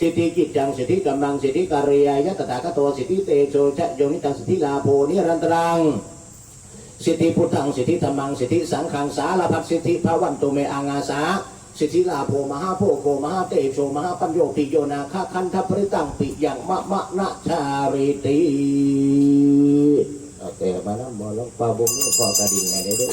สิทธิกิจจังสิทธิกำลังสิทธิการยยะตถาคตโตสิทธิเตโชจะโยนิตังสิทธิลาโพนิรันตรังสิทธิพุทธังสิทธิธรรมังสิทธิสังขังสารพัดสิทธิภวันตุเมอังอาสาสิทธิลาโภมหาโพโกมหาเตโชมหาปัญโยติโยนาคาคันทปริตังปิยังมะมะนะชาริติโอเคมาแล้วมอลงปลาบุ้งนี่พอกระดิ่งไงได้ด้วย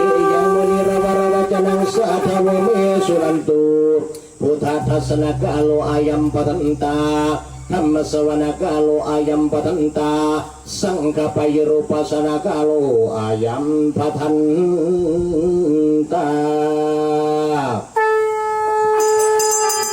งมุนิราชาสาสุนันตุสัทธโมคาทังสาเคกาเมจารูเปสิริสิกรตเตจันตริเควิมาเนทีเปรเตจะคาเมตรวันตุไมเคเตภูมาจยันตุเทวาจรทรวิสเมยคาคันติทันตาสันติเกยังมุนิรวรวจนังสัทวเมสุรันตุพุทธทัศนกาโลอายัมปทันตาธรรมสวนกาโลอายัมปทันตา สังฆปยรูปัสนกาโลอายัมปทันตา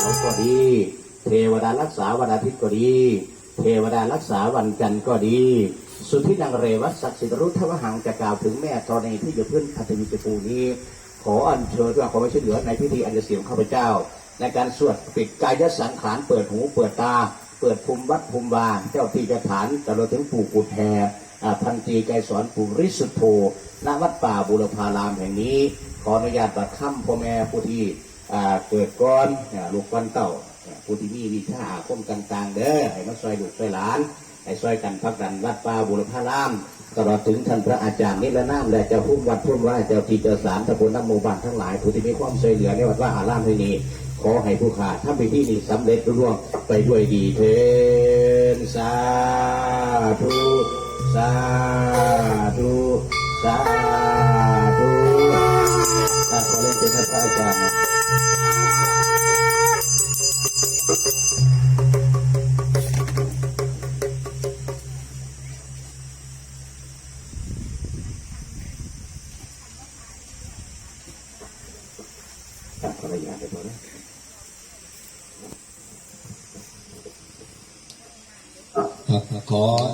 เขาก็ดี เทวดารักษาวันอาทิตย์ก็ดี เทวดารักษาวันจันทร์ก็ดี สุทธินังเรวัตศักสิทรุทวหังจะกล่าวถึงแม่ตอนในที่จะเพื่อนพัทมิจปูนี้ ขออัญเชิญว่าขอไม่ช่วยเหลือในพิธีอันเสียงข้าพเจ้า ในการสวดปิดกายสังขารเปิดหูเปิดตา เปิดภูมิวัดภูมิวาเจ้าที่จะฐานตลอดถึงปู่กุฎแพรพันตีไกรสอนปู่ริสุทโธณวัดป่าบุรพารามแห่งนี้ ขออนุญาตบัดค่ำพ่อแม่ผู้ที่เกิดก้อนลูกวันเต่าอ่าผู้ที่มีวิชาอาคมต่างๆ เด้อให้มาซอยลูกซอยหลาน ให้ซอยกันพักดันวัดป่าบุรพารามตลอดถึงท่านพระอาจารย์นิรนามและเจ้าพุ่มวัดพุ่มว่าเจ้าที่เจ้าสารตะบนน้ำหมู่บ้านทั้งหลายผู้ที่มีความช่วยเหลือในวัดว่าอารามที่นี้ขอให้ผู้ขาดถ้าเป็นที่นี้สำเร็จร่วงไปด้วยดีเถินสาธุสาธุสาธุอะขอเล่นเป็นท่านพระอาจารย์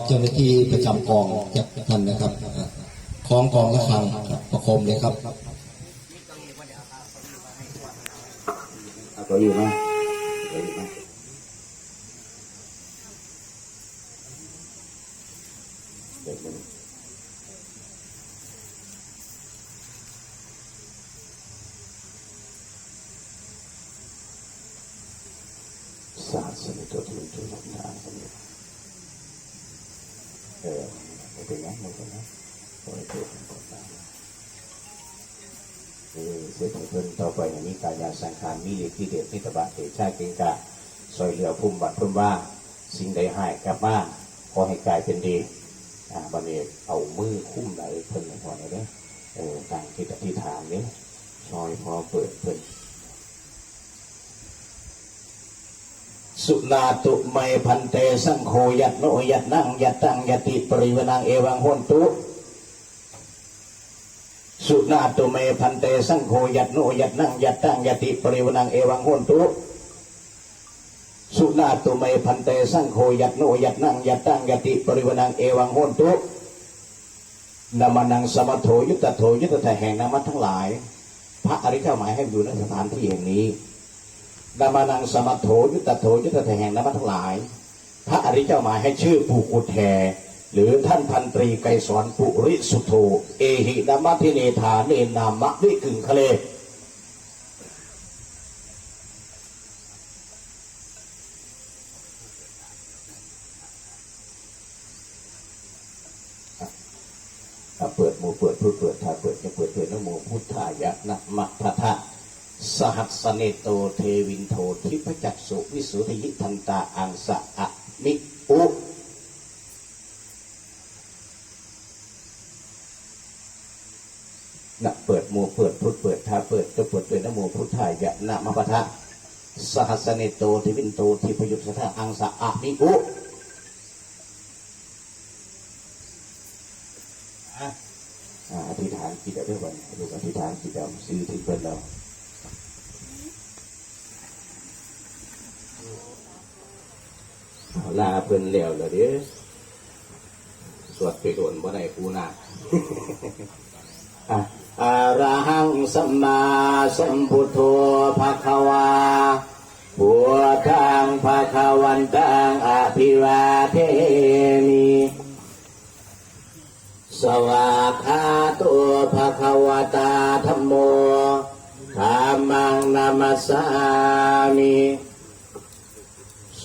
เจ้าหน้าที่ประจำกองจากท่านนะครับคล้องกองและฟังครับประคมเลยครับตัวอยู่นะตัวอยู่นะเดี๋ยวมันสาสนิทตัวที่ตัวทำงานสนิท เออไม่เป็นไรไม่เป็นไรปล่อยตัวเป็นคตามเออเสร็จเพิ่นต่อไปอย่างนี้กายาสังขารมีฤทธิ์ที่เดชนิตบะเตชาเกงกะซอยเหลือพุ่มบัดพุ่มว่าสิ่งใดหายกลับบ้านขอให้กลายเป็นดีอ่าบันเอเอามือคุ้มไหลเพิ่นในหัวเนี่ยเด้อเออต่างจิตอธิษฐานเนี่ยซอยพอเปิดเพิ่น สุนาตุไมพันเตสังโฆยัตโนยัตนั่งยัตตังยติปริวนังเอวังหนตุสุนาตุเมพันเตสังโฆยัตโนยัตนั่งยัตตังยติปริวนังเอวังหนตุสุนาตุเมพันเตสังโฆยัตโนยัตนั่งยัตตังยติปริวนังเอวังหนตุนามานังสมัทโธยุตโธยุตถะแห่งนามัทั้งหลาย พระอริยเจ้าหมายให้อยู่ในสถานที่แห่งนี้ นามานังสมัทโธยุตโธยุตถะแห่งนามทั้งหลาย พระอริยเจ้าหมายให้ชื่อปูกุฎแฮหรือท่านพันตรีไกรสอนปุริสุโธเอหินามัทิเนธาเนนามะวิกึงคะเลเปิดหมูเปิดพูดเปิดถ้าเปิดจะเปิดเปิดนโมพุทธายะนะมะพะทะ สหัสเนโตเทวินโททิพจักสุวิสุทธิทันตาอังสะอะมิอุนะเปิดหมูเปิดพุทเปิดถ้าเปิดจะเปิดเปิดนโมพุทธายะนะมะพะทะสหัสเนโตเทวินโตทิพยุทธะอังสะอะมิอุอธิษฐานจิตเอาด้วยวันลูกอธิษฐานจิตเอาซื้อที่เพิ่นเราเอา ลาเพิ่นแล้วแล้วเด้อสวดไปโดนบ่ได้กูนาอะอระหังสัมมาสัมพุทโธภะคะวาพุทธังภะคะวันตังอภิวาเทมิสวากขาตัวภะคะวตาธรรมโมธรรมังนามัสสามิ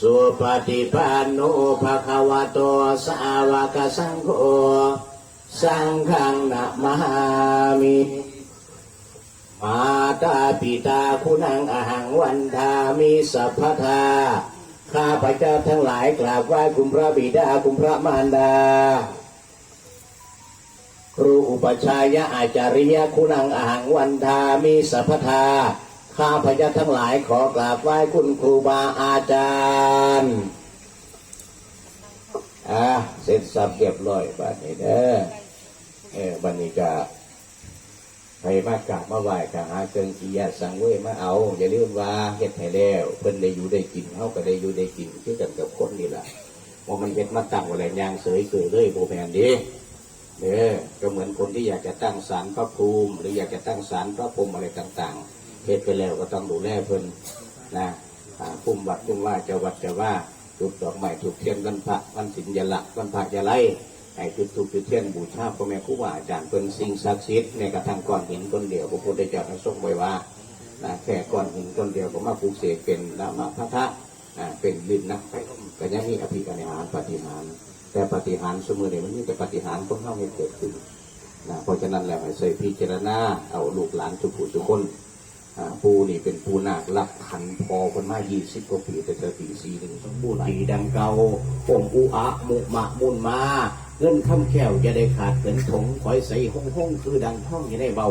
สุปฏิปันโนภะคะวะโตสาวกสังโฆสังฆังนะมามิมาตาปิตาคุณังอหังวันทามิสัพพทาข้าพระเจ้าทั้งหลายกราบไหว้คุณพระบิดาคุณพระมารดา ครูอุปชฌายะอาจาริยะคุณังอหังวันทามิสัพพทา ข้าพเจ้าทั้งหลายขอกราบไหว้คุณครูบาอาจารย์อะเสร็จสับเรียบร้อยบัดนี้เด้อเออบัดนี้ก็ไปมากราบมาไหว้ก็หาเครื่องกิยาสังเวยมาเอา อย่าลืมว่าเฮ็ดให้แล้ว เพิ่นได้อยู่ได้กินเฮาก็ได้อยู่ได้กินคือกันกับคนนี่ล่ะว่ามันเฮ็ดมาตั้งอะไรยางเสยเกยเลยบ่แมนด้เด้อก็เหมือนคนที่อยากจะตั้งศาลพระภูมิ หรืออยากจะตั้งศาลพระพรหมอะไรต่าง ๆ เฮ็ดไปแล้วก็ต้องดูแลเพิ่นนะอ่มวัดภูมิว่าจ้าวัดจ้าว่าจุดดอกไม้ถูกเทียนวันพระวันสินยาละวันพระยาไลให้จุดถูกจุดเทียนบูชาพ่อแม่ครูบาอาจารย์เป็นสิ่งศักดิ์สิทธิ์ในกระทั่งก้อนหินก้อนเดียวพระพุทธเจ้าท่านทรงไว้ว่านะแค่ก้อนหินก้อนเดียวก็มาปลูกเสกเป็นนามพระทะอ่าเป็นลิ้นนักไปก็ยังมีอภิกรหารปฏิหาร แต่ปฏิหารสมือเนี่ยมันมีแต่ปฏิหารคนเข้าให้เกิดขึ้นนะเพราะฉะนั้นแล้วให้ใส่พิจารณาเอาลูกหลานทุกผู้ทุกคน ปูนี่เป็นปูนาคลักขันพอคนมายี่สิบกว่าปีแต่เจอปีสี่หนึ่งปูดีดังเก่าผมอูอะมุมะมุนมาเงินคำแก้วอย่าได้ขาดเงินถงคอยใส่ห้องห้องคือดังห้องอย่าได้เบา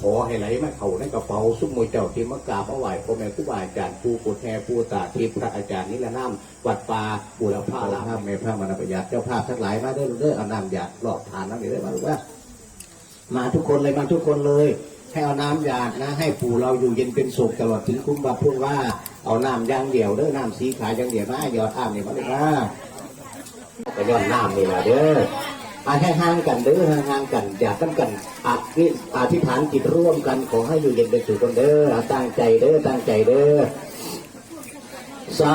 ขอให้ไหลมาเขาในกระเป๋าซุ้มมวยเจ้าที่มากราบมาไหว้พ่อแม่ครูบาอาจารย์ผู้กดแห่ผู้ตาทิพย์พระอาจารย์นิรนามวัดป่าบุรพาลาภแม่พระมรณปยาเจ้าภาพทั้งหลายมาเด้อเด้อเอานำหยาดหลอดทานน้ำนี่ได้มาลูกว่ามาทุกคนเลยมาทุกคนเลย ให้เอาน้ำหยาดนะ ให้ปู่เราอยู่เย็นเป็นสุขตลอดถึงคุ้มบาพูดว่าเอาน้ำยางเดี่ยวเด้อน้ำสีขาวอยางเดี่ยวนะยอดอ้ามนี่มาเลยนะก็ย้อนน้ำนี่แหละเด้ออาให้ห่างกันเด้อห่างกันอย่ากันกันอธิอธิษฐานจิตร่วมกันขอให้อยู่เย็นเป็นสุขคนเด้อตั้งใจเด้อตั้งใจเด้อ สา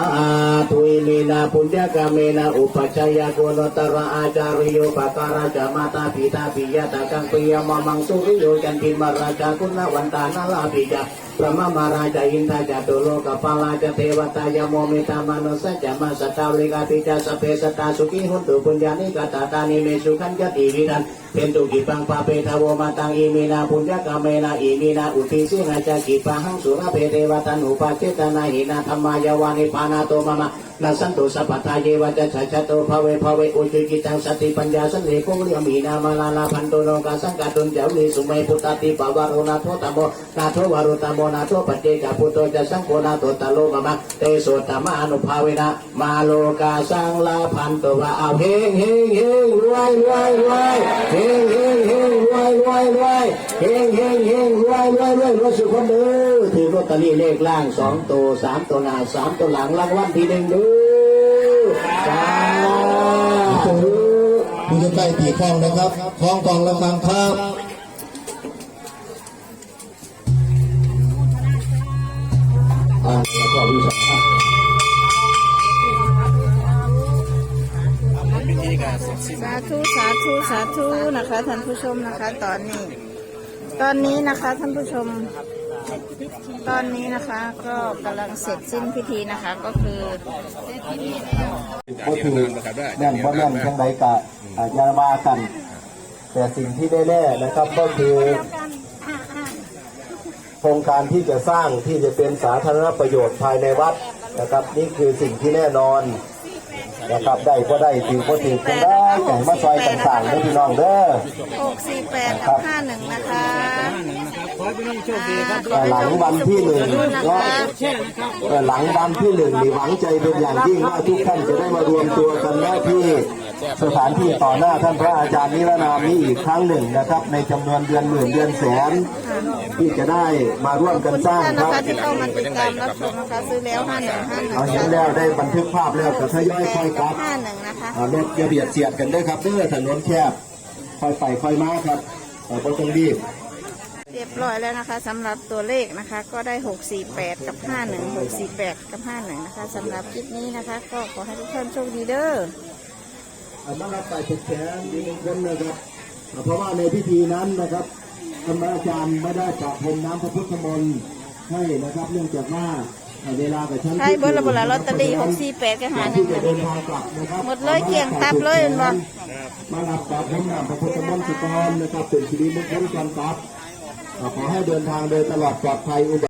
ธุอิมินาปุญญกาเมนาอุปชัยโกนตระอาจาริโยปการาจามาตาปิตาปิยตากังปิยมามังสุริโยจันติมาราชาคุณวันตานาลาปิยา พระมามาราชาอินทาจตุโลกปาลาจเทวตายโมเมตามนุสัจมาสตาวิกาปิจาสเพสตาสุขีหุนตุปุญญานิกาตาตานิเมสุขันจติวิรันเป็นตุกิปังปาเปทาวมาตังอิมินาปุญญกาเมนาอิมินาอุทิสินาจากิปังสุรเปเทวตันุปเจตนาหินาธรรมายาวานิปานาโตมะมะ นาสันตุสัพพทายเวจะชัจโตภเวภเวอุจุกิตังสติปัญญาสันเลโกเลียมีนามาลาลาพันโตโนกาสังกาตุนเจ้าลีสุเมพุตติปวารุนาโทตโมนาโทวารุตโมนาโทปเจกพุตโตจะสังโฆนาโตตโลมะมะเตโสตมะอนุภาเวนะมาโลกาสังลาพันโตวะเอาเฮงเฮงเฮงรวยรวยรวยเฮงเฮงเฮงรวยรวยรวยเฮงเฮงเฮงรวยรวยรวยรวยสุขคนเด้อถือลอตเตอรี่เลขล่างสองตัวสามตัวหน้าสามตัวหลังรางวัลที่หนึ่งเด้อสาธุมีจะใกล้ปีคล้องนะครับคล้องกองระฆังครับอ่าแล้วก็วิสัชสาธุสาธุสาธุนะคะท่านผู้ชมนะคะ ตอนนี้ ตอนนี้นะคะท่านผู้ชม ตอนนี้นะคะก็กำลังเสร็จสิ้นพิธีนะคะก็คือก็คือแน่นเพราะแน่นทั้งใดกะอาจจะมากัน แต่สิ่งที่แน่ๆนะครับก็คือโครงการที่จะสร้างที่จะเป็นสาธารณประโยชน์ภายในวัดนะครับ นี่คือสิ่งที่แน่นอนนะครับได้ก็ได้ถือก็ถือก็ได้แต่มาซอยต่างๆได้อพี่น้องเด้อ648กับ51นะคะ แต่หลังวันที่หนึ่งนะเนาะคะเอ่อหลังวันที่หนึ่งนี่หวังใจเป็นอย่างยิ่งว่าทุกท่านจะได้มารวมตัวกันแม่ที่สถานที่ต่อหน้าท่านพระอาจารย์นิรนามนี้อีกครั้งหนึ่งนะครับ ในจำนวนเดือนหมื่นเดือนแสน ที่จะได้มาร่วมกันสร้างท่านคนะรับคะที่เข้ามาติดตามรับชมนะคะซื้อแล้วห้าหนึ่งห้าหนึ่งเอาเห็นแล้วได้บันทึกภาพแล้วก็ทยอยค่อยกลับห้าหนึ่งนะคะอ่ารถอย่าเบียดเสียดกันด้วยครับเด้อถนนแคบค่อยไปค่อยมาครับเออบ่ต้องรีบ เรียบร้อยแล้วนะคะสำหรับตัวเลขนะคะ ก็ได้ 648 กับ 51 648 กับ 51 นะคะสำหรับคลิปนี้นะคะ ก็ขอให้ทุกท่านโชคดีเด้อเอามารับไปเป็นแขนดีมงคลนะครับอ่าเพราะว่าในพิธีนั้นนะครับท่านพระอาจารย์ไม่ได้ประพรมน้ำพระพุทธมนต์ให้นะครับเนื่องจากว่าอ่าเวลากับชั้นใช่เบอร์ละเบอร์ละลอตเตอรี่648กับที่จะ51เดินทางกลับนะครับหมดเลยเกลี้ยงตับเลยเห็นบ่มารับกับพระนามพระพุทธมนต์สุกรนะครับเป็นสิริมงคลก่อนกลับอ่า ขอให้เดินทางโดยตลอดปลอดภัยอุบัติ